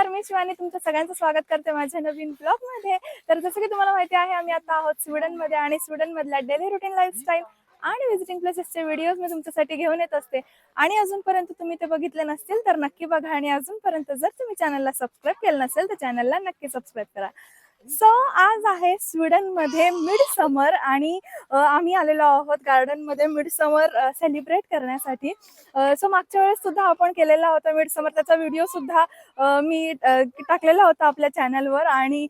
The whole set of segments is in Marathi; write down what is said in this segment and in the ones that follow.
नमस्कार मी शिवानी. तुमचं सगळ्यांचं स्वागत करते माझ्या नवीन ब्लॉगमध्ये तर जसं की तुम्हाला माहिती आहे आम्ही आता आहोत स्वीडनमध्ये आणि स्वीडन मधल्या डेली रुटीन लाईफस्टाईल आणि व्हिजिटिंग प्लेसेसचे व्हिडिओज मी तुमच्यासाठी घेऊन येत असते. आणि अजूनपर्यंत तुम्ही ते बघितले नसतील तर नक्की बघा. आणि अजूनपर्यंत जर तुम्ही चॅनलला सबस्क्राईब केलं नसेल तर चॅनलला नक्की सबस्क्राईब करा. सो आज आहे स्वीडनमध्ये मिड समर आणि आम्ही आलेलो आहोत गार्डनमध्ये मिड समर सेलिब्रेट करण्यासाठी. सो मागच्या वेळेस सुद्धा आपण केलेला होता मिड समर त्याचा व्हिडिओ सुद्धा मी टाकलेला होता आपल्या चॅनलवर आणि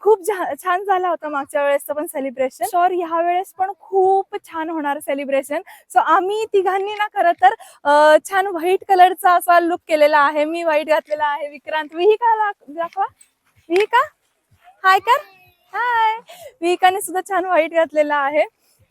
खूप झा- छान झाला होता मागच्या वेळेसचं पण सेलिब्रेशन तर ह्या वेळेस पण खूप छान होणार सेलिब्रेशन सो आम्ही तिघांनी ना खरं तर छान व्हाईट कलरचा असा लुक केलेला आहे. मी व्हाईट घातलेला आहे. विक्रांत विही का दाखवा. विहिका हाय कर हाय विहिकाने सुद्धा छान व्हाईट घातलेला आहे.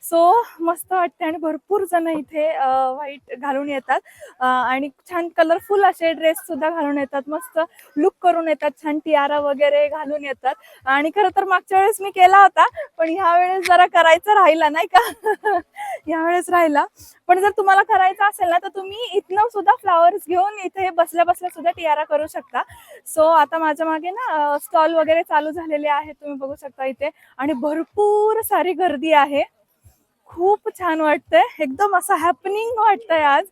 सो मस्त वाटते आणि भरपूर जण इथे व्हाईट घालून येतात. आणि छान कलरफुल असे ड्रेस सुद्धा घालून येतात. मस्त लुक करून येतात. छान टियारा वगैरे घालून येतात. आणि खरं तर मागच्या वेळेस मी केला होता पण ह्या वेळेस जरा करायचा राहिला नाही का? ह्या वेळेस राहिला. पण जर तुम्हाला करायचं असेल ना तर तुम्ही इथनं सुद्धा फ्लावर्स घेऊन इथे बसल्या बसल्या सुद्धा टियारा करू शकता. सो आता माझ्या मागे ना स्टॉल वगैरे चालू झालेले आहेत तुम्ही बघू शकता इथे. आणि भरपूर सारी गर्दी आहे. खूप छान वाटतंय. एकदम असं हॅपनिंग वाटतंय आज.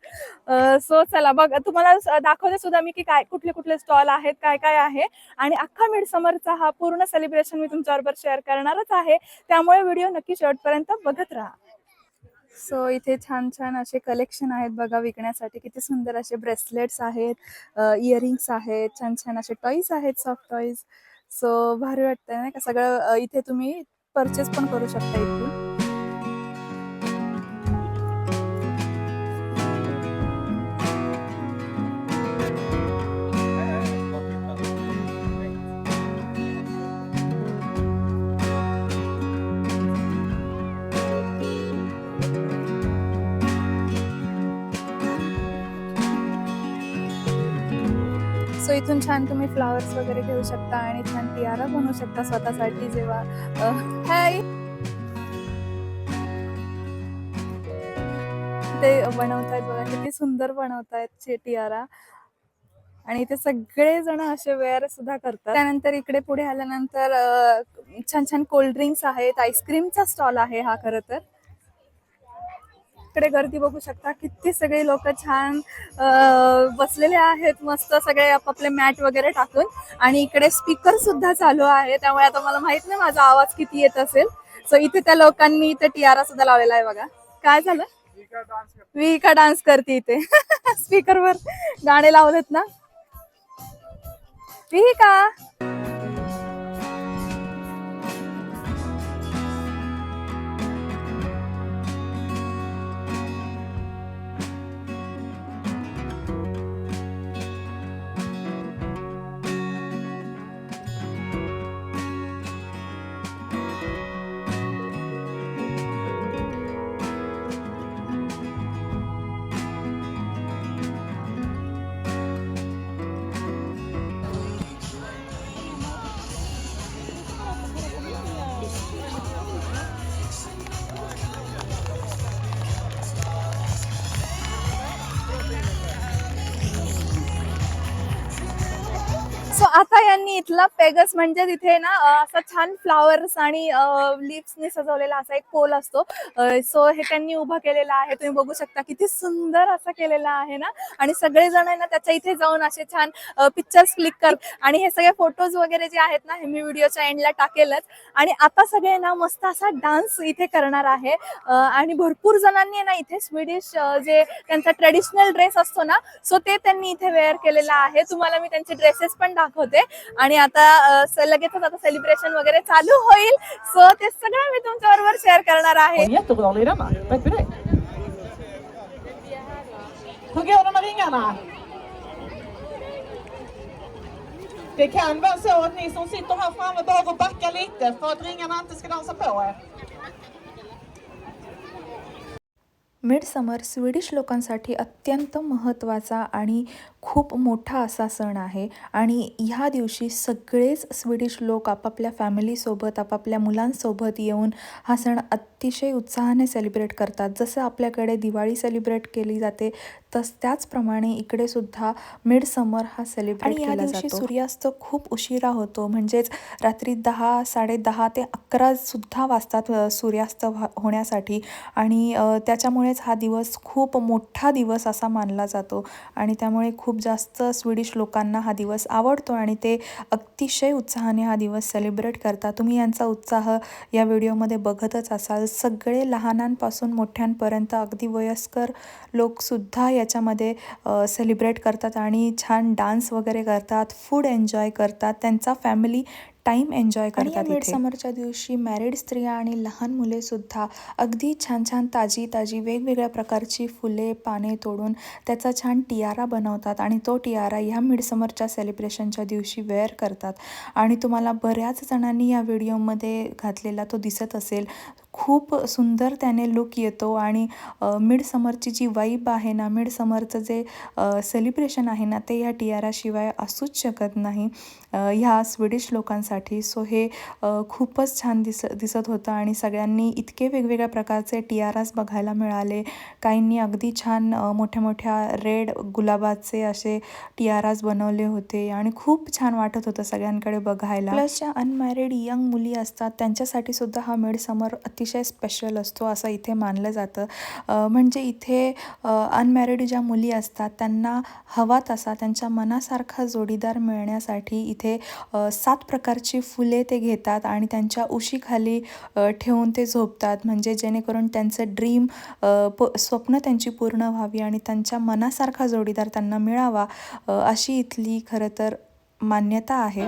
सो चला बघ तुम्हाला दाखवते सुद्धा मी की काय कुठले कुठले स्टॉल आहेत काय काय आहे. आणि अख्खा मिड समरचा हा पूर्ण सेलिब्रेशन मी तुमच्याबरोबर शेअर करणारच आहे. त्यामुळे व्हिडिओ नक्की शेवटपर्यंत बघत राहा. सो इथे छान छान असे कलेक्शन आहेत बघा विकण्यासाठी. किती सुंदर असे ब्रेसलेट्स आहेत इयरिंग्स आहेत छान छान असे टॉईज आहेत सॉफ्ट टॉईज सो भारी वाटतंय नाही का? सगळं इथे तुम्ही परचेस पण करू शकता इथून. इथून छान तुम्ही फ्लावर्स वगैरे घेऊ शकता आणि छान टियारा बनवू शकता स्वतःसाठी जेव्हा हाय ते बनवतायत बघा किती सुंदर बनवतायत टियारा आणि इथे सगळे जण असे वेअर सुद्धा करतात. त्यानंतर इकडे पुढे आल्यानंतर छान छान कोल्ड ड्रिंक्स आहेत. आईस्क्रीमचा स्टॉल आहे हा खरं तर. इकडे गर्दी बघू शकता. किती सगळे लोक छान बसलेले आहेत. मस्त सगळे आपापले मॅट वगैरे टाकून. आणि इकडे स्पीकर सुद्धा चालू आहे. त्यामुळे आता मला माहीत नाही माझा आवाज किती येत असेल. सो इथे त्या लोकांनी इथे टियारा सुद्धा लावलेला आहे बघा. काय झालं? विका डान्स करते इथे. स्पीकरवर गाणे लावलेत ना. विहिका सो इथला पेगस म्हणजे तिथे ना असं असा छान फ्लावर्स आणि लिप्सने सजवलेला असा एक पोल असतो. सो हे त्यांनी उभा केलेला आहे. तुम्ही बघू शकता किती सुंदर असा केलेला आहे ना. आणि सगळे जण आहे ना त्याच्या इथे जाऊन असे छान पिक्चर्स क्लिक कर आणि हे सगळे फोटोज वगैरे जे आहेत ना हे मी व्हिडिओच्या एंडला टाकेलच. आणि आता सगळे ना मस्त असा डान्स इथे करणार आहे. आणि भरपूर जणांनी ना इथे स्वीडिश जे त्यांचा ट्रेडिशनल ड्रेस असतो ना सो ते त्यांनी इथे वेअर केलेला आहे. तुम्हाला मी त्यांचे ड्रेसेस पण दाखवते. आणि आता अ, स- लगेचच आता सेलिब्रेशन वगैरे चालू होईल सो ते सगळं मी तुमच्या बरोबर शेअर करणार आहे En jätterolig denna. Vet vi det? Hur går det med ringarna? Det kan vara så att ni som sitter här framme behöver backa lite för att ringarna inte ska dansa på er. Midsummer Swedish लोकांसाठी अत्यंत महत्त्वाचा आणि खूप मोठा असा सण आहे. आणि ह्या दिवशी सगळेच स्वीडिश लोक आपापल्या फॅमिलीसोबत आपापल्या मुलांसोबत येऊन हा सण अतिशय उत्साहाने सेलिब्रेट करतात. जसं आपल्याकडे दिवाळी सेलिब्रेट केली जाते तस त्याचप्रमाणे इकडे सुद्धा मिड समर हा सेलिब्रेट आणि या दिवशी सूर्यास्त खूप उशिरा होतो म्हणजेच रात्री दहा साडेदहा ते अकरासुद्धा वाजतात अ, सूर्यास्त व्हा- होण्यासाठी. आणि अ, त्याच्यामुळेच हा दिवस खूप मोठा दिवस असा मानला जातो. आणि त्यामुळे खूप जास्त स्वीडिश लोकांना हा दिवस आवडतो आणि ते अतिशय उत्साहाने हा दिवस सेलिब्रेट करतात. तुम्ही यांचा उत्साह या व्हिडिओमध्ये बघतच असाल. सगळे लहानांपासून मोठ्यांपर्यंत अगदी वयस्कर लोकसुद्धा याच्यामध्ये सेलिब्रेट करतात आणि छान डान्स वगैरे करतात फूड एन्जॉय करतात. त्यांचा फॅमिली टाईम एन्जॉय करतात मिड समरच्या दिवशी मॅरिड स्त्रिया आणि लहान मुलेसुद्धा अगदी छान छान ताजी ताजी वेगवेगळ्या प्रकारची फुले पाने तोडून त्याचा छान टियारा बनवतात आणि तो टियारा ह्या मिडसमरच्या सेलिब्रेशनच्या दिवशी वेअर करतात. आणि तुम्हाला बऱ्याच जणांनी या व्हिडिओमध्ये घातलेला तो दिसत असेल. खूप सुंदर त्याने लुक येतो आणि मिड समरची जी वाईब आहे ना मिड समरचं जे सेलिब्रेशन आहे ना ते या टियाराशिवाय असूच शकत नाही ह्या स्वीडिश लोकांसाठी. सो हे खूपच छान दिस दिसत होतं आणि सगळ्यांनी इतके वेगवेगळ्या प्रकारचे टियारास बघायला मिळाले. काहींनी अगदी छान मोठ्या मोठ्या रेड गुलाबाचे असे टियारास बनवले होते आणि खूप छान वाटत होतं सगळ्यांकडे बघायला. प्लस ज्या अनमॅरिड यंग मुली असतात त्यांच्यासाठी सुद्धा हा मिड समर अतिशय स्पेशल असतो असं इथे मानलं जातं. म्हणजे इथे अनमॅरिड ज्या मुली असतात त्यांना हवा तसा त्यांच्या मनासारखा जोडीदार मिळण्यासाठी इथे सात प्रकारची फुले ते घेतात आणि त्यांच्या उशीखाली ठेवून ते झोपतात. म्हणजे जेणेकरून त्यांचं ड्रीम प स्वप्न त्यांची पूर्ण व्हावी आणि त्यांच्या मनासारखा जोडीदार त्यांना मिळावा अशी इथली खरं तर मान्यता आहे.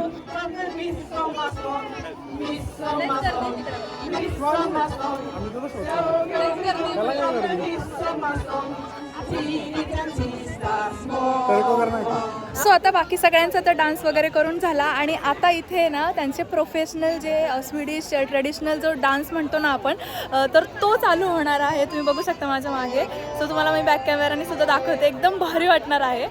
सो आता बाकी सगळ्यांचा तर डान्स वगैरे करून झाला आणि आता इथे ना त्यांचे प्रोफेशनल जे स्वीडिश ट्रेडिशनल जो डान्स म्हणतो ना आपण तर तो चालू होणार आहे. तुम्ही बघू शकता माझ्या मागे. सो तुम्हाला मी बॅक कॅमेराने सुद्धा दाखवते. एकदम भारी वाटणार आहे.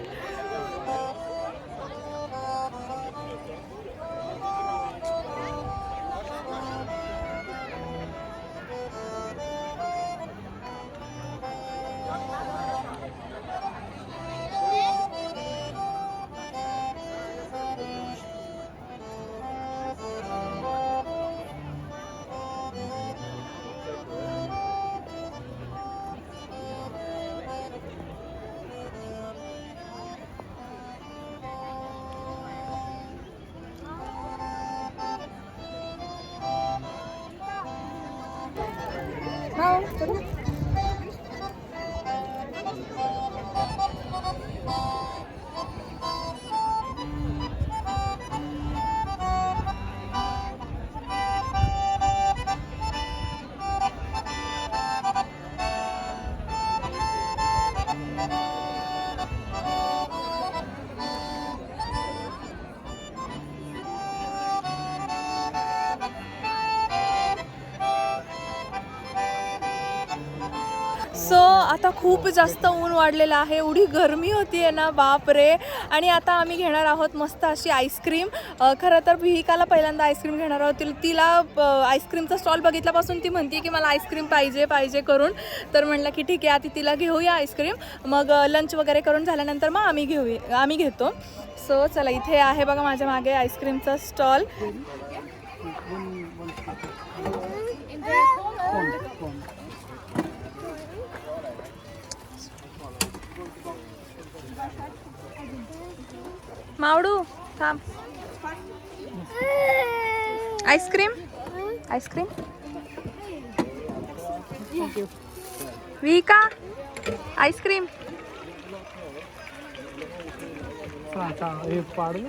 सो आता खूप जास्त ऊन वाढलेलं आहे एवढी गरमी होती आहे ना बाप रे आणि आता आम्ही घेणार आहोत मस्त अशी आईस्क्रीम खरं तर विहिकाला पहिल्यांदा आईस्क्रीम घेणार आहोत तिला- आईस्क्रीमचा स्टॉल बघितल्यापासून ती म्हणते की मला आईस्क्रीम पाहिजे पाहिजे करून तर म्हणलं की ठीक आहे आधी तिला घेऊया आईस्क्रीम मग लंच वगैरे करून झाल्यानंतर मग आम्ही घेऊया आम्ही घेतो सो चला इथे आहे बघा माझ्या मागे आईस्क्रीमचा स्टॉल मावडू थांब. आईस्क्रीम आईस्क्रीम विका आईस्क्रीम पाडू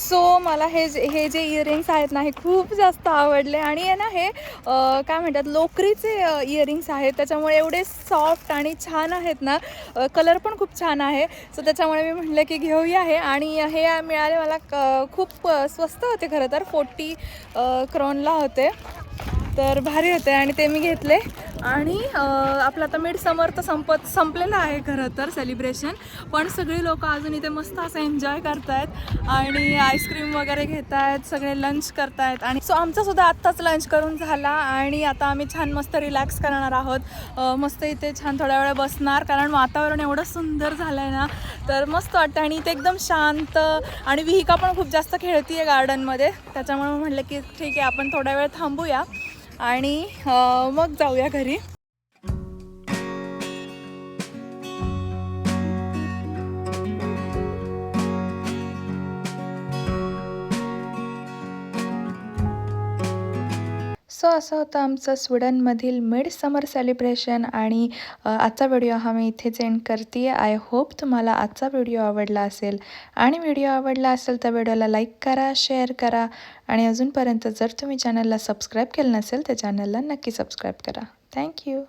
सो मला हे जे हे जे इयरिंग्स आहेत ना हे खूप जास्त आवडले. आणि आहे ना हे काय म्हणतात लोकरीचे इयरिंग्स आहेत. त्याच्यामुळे एवढे सॉफ्ट आणि छान आहेत ना कलर पण खूप छान आहे. सो त्याच्यामुळे मी म्हटलं की घेऊया हे. आणि हे मिळाले मला क- खूप स्वस्त होते खरं तर. फोर्टी क्रोनला होते. तर भारी होते आणि ते मी घेतले. आणि आपलं आता मिड समर तर संपत संपलेलं आहे खरं तर सेलिब्रेशन पण सगळी लोक अजून इथे मस्त असं एन्जॉय करतायत आणि आईस्क्रीम वगैरे घेत आहेत सगळे लंच करतायत. आणि सो आमचा सुद्धा आत्ताच लंच करून झाला आणि आता आम्ही छान मस्त रिलॅक्स करणार आहोत. मस्त इथे छान थोड्या वेळ बसणार कारण वातावरण एवढं सुंदर झालं आहे ना तर मस्त वाटतं आणि इथे एकदम शांत आणि विहिका पण खूप जास्त खेळती आहे गार्डनमध्ये त्याच्यामुळे म्हटलं की ठीक आहे आपण थोडा वेळ थांबूया. आणि मग जाऊया घरी. सो असं होतं आमचं स्वीडनमधील मिड समर सेलिब्रेशन आणि आजचा व्हिडिओ हा मी इथेच एंड करते आय होप तुम्हाला आजचा व्हिडिओ आवडला असेल. आणि व्हिडिओ आवडला असेल तर व्हिडिओला लाईक करा शेअर करा आणि अजूनपर्यंत जर तुम्ही चॅनलला सबस्क्राईब केलं नसेल तर चॅनलला नक्की सबस्क्राईब करा. थँक्यू.